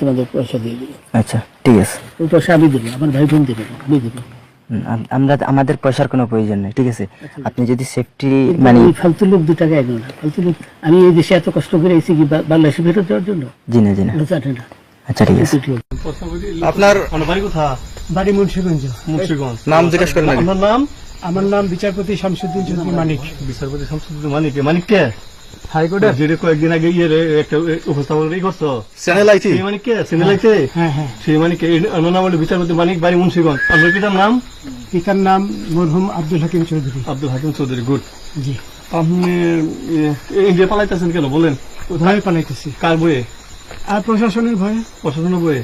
তোমাদের পয়সা দিয়ে দেবো আচ্ছা ঠিক আছে। ওই পয়সা আমি দেবো আমার ভাই বোন দেবে আমি দেবো। আমরা আমাদের পয়সার কোনো প্রয়োজন নেই ঠিক আছে? আপনি যদি সেফটি মানে ফালতু লোক দু টাকা এগো না ফালতু লোক আমি এই দেশে এত কষ্ট করে এসেছি কি বাংলাদেশে ফেরত দেওয়ার জন্য? জি না জি না। জানে না আচ্ছা ঠিক আছে। আপনার বাড়ি কোথা বাড়ি মুন্সিগঞ্জ। মুন্সিগঞ্জ। নাম জিজ্ঞেস করেন। আপনার নাম আমার নাম বিচারপতি শামসুদ্দিন চৌধুরী মানিক। বিচারপতি শামসুদ্দিন মানিক। মানিক কে? হাইকোর্টের যেটা কয়েকদিন আগে ইয়ে একটা উপস্থাপন ই করছ? চ্যানেল আইটি সেই মানিক কে হ্যাঁ হ্যাঁ। সেই মানিক কে অন্য নাম হলো বিচারপতি মানিক বাড়ি মুন্সিগঞ্জ। আপনার পিতার নাম? পিতার নাম মরহুম আব্দুল হাকিম চৌধুরী। আব্দুল হাকিম চৌধুরী গুড। জি। আপনি ইন্ডিয়া পালাইতেছেন কেন? বলেন। ভয়ে পালাইতেছি? কার বইয়ে? আর প্রশাসনের ভয়ে প্রশাসনের বইয়ে?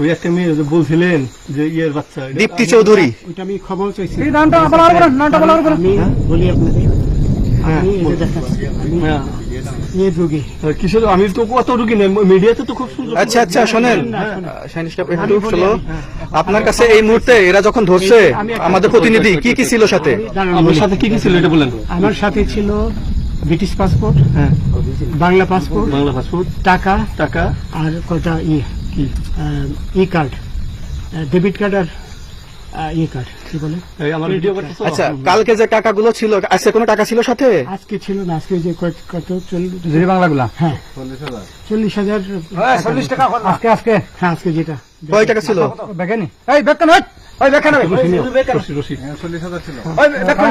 ওই একটা মেয়ে যে বলছিলেন যে ইয়ের বাচ্চা দীপ্তি চৌধুরী। ওইটা আমি খবর চাইছি। নামটা নামটা আমি বলি আপনাকে হ্যাঁ, আমি হ্যাঁ। রোগী কিসের? আমি তো কত রুগী নেই। মিডিয়াতে তো খুব সুন্দর আচ্ছা আচ্ছা শোনেন। একটু শোনো আপনার কাছে এই মুহূর্তে এরা যখন ধরছে আমাদের প্রতিনিধি কি কি ছিল সাথে? বলি। সাথে কি কি ছিল এটা বলেন। আমার সাথে ছিল ব্রিটিশ পাসপোর্ট হ্যাঁ। Bangla passport Bangla passport. টাকা টাকা। আর কটা ই কি? ই কার্ড ডেবিট কার্ড আর ই কার্ড কি বলে? এই আমার ভিডিও করতেছো আচ্ছা কালকে যে টাকাগুলো ছিল আজকে কোনো টাকা ছিল সাথে? আজকে ছিল না আজকে যে কত চল্লিশ বাংলাগুলা? হ্যাঁ। চল্লিশ হাজার। চল্লিশ টাকা আজকে আজকে। হ্যাঁ আজকে যেটা। কয় টাকা ছিল? বেগানি এই বেকান ওই। বেকান রশি, রশি। ওই বেকান এই বেকান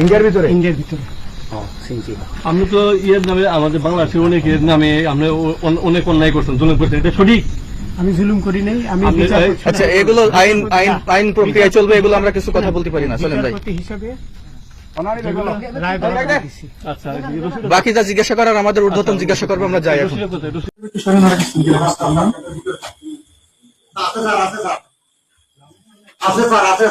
ইন্ডিয়ার ভিতরে? ইন্ডিয়ার ভিতরে। আপনি তো ইয়ের নামে আমাদের বাংলাদেশের অনেক ইয়ের নামে আপনি অনেক অন্যায় করছেন জুলুম করছেন এটা সঠিক? আমি জুলুম করি নাই আমি। আচ্ছা এগুলো আইন আইন আইন প্রক্রিয়ায় চলবে এগুলো আমরা কিছু কথা বলতে পারি না। চলেন ভাই। হিসাবে। আচ্ছা বাকি যা জিজ্ঞাসা করার আমাদের ঊর্ধ্বতন জিজ্ঞাসা করব আমরা যাই এখন। আছে স্যার আছে স্যার। আছে স্যার আছে